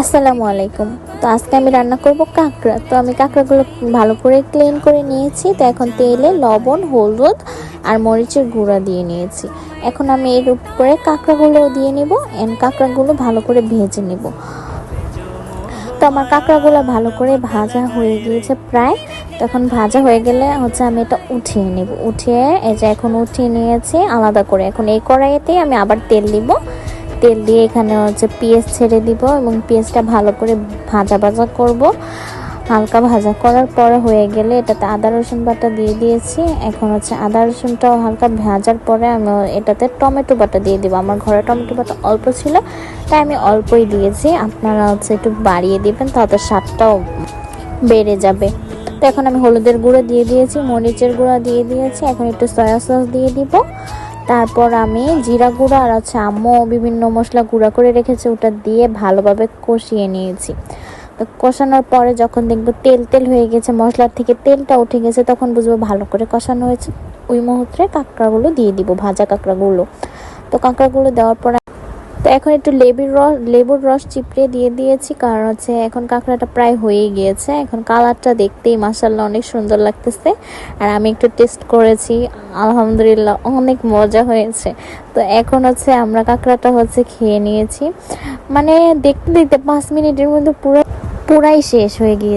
আসসালামু আলাইকুম। তো আজকে আমি রান্না করব কাঁকড়া। তো আমি কাঁকড়াগুলো ভালো করে ক্লিন করে নিয়েছি। তো এখন তেলে লবণ, হলুদ আর মরিচের গুঁড়া দিয়ে নিয়েছি। এখন আমি এর উপরে কাঁকড়াগুলো দিয়ে নেব এন্ড কাঁকড়াগুলো ভালো করে ভেজে নেব। তো আমার কাঁকড়াগুলো ভালো করে ভাজা হয়ে গিয়েছে প্রায়। তখন ভাজা হয়ে গেলে হচ্ছে আমি এটা উঠিয়ে নেব। উঠিয়ে এই যে এখন উঠিয়ে নিয়েছি, আলাদা করে। এখন এই কড়াইতেই আমি আবার তেল দিব। তেল দিয়ে এখানে হচ্ছে পেঁয়াজ ছেড়ে দিব এবং পেঁয়াজটা ভালো করে ভাজা ভাজা করব। হালকা ভাজা করার পরে হয়ে গেলে এটাতে আদা, রসুন বাটা দিয়ে দিয়েছি। এখন হচ্ছে আদা, রসুনটাও হালকা ভাজার পরে আমি এটাতে টমেটো বাটা দিয়ে দিব। আমার ঘরে টমেটো বাটা অল্প ছিল, তাই আমি অল্পই দিয়েছি। আপনারা হচ্ছে একটু বাড়িয়ে দিবেন, তাতে স্বাদটাও বেড়ে যাবে। তো এখন আমি হলুদের গুঁড়ো দিয়ে দিয়েছি, মরিচের গুঁড়া দিয়ে দিয়েছি। এখন একটু সয়া সস দিয়ে দিব। তারপর আমি জিরা গুঁড়া আর হচ্ছে আম্মু বিভিন্ন মশলা গুঁড়া করে রেখেছে, ওটা দিয়ে ভালোভাবে কষিয়ে নিয়েছি। তো কষানোর পরে যখন দেখব তেল তেল হয়ে গেছে, মশলার থেকে তেলটা উঠে গেছে, তখন বুঝব ভালো করে কষানো হয়েছে। ওই মুহূর্তে কাঁকড়াগুলো দিয়ে দিব, ভাজা কাঁকড়াগুলো। তো কাঁকড়াগুলো দেওয়ার পর তো এখন একটু লেবুর রস লেবুর রস চিপড়ে দিয়ে দিয়েছি, কারণ হচ্ছে এখন কাঁকড়াটা প্রায় হয়েই গিয়েছে। এখন কালারটা দেখতেই মাসাল্লাহ অনেক সুন্দর লাগতেছে। আর আমি একটু টেস্ট করেছি, আলহামদুলিল্লাহ অনেক মজা হয়েছে। তো এখন হচ্ছে আমরা কাঁকড়াটা হচ্ছে খেয়ে নিয়েছি। মানে দেখতে দেখতে পাঁচ মিনিটের মধ্যে পুরো, পুরাই শেষ হয়ে গিয়েছে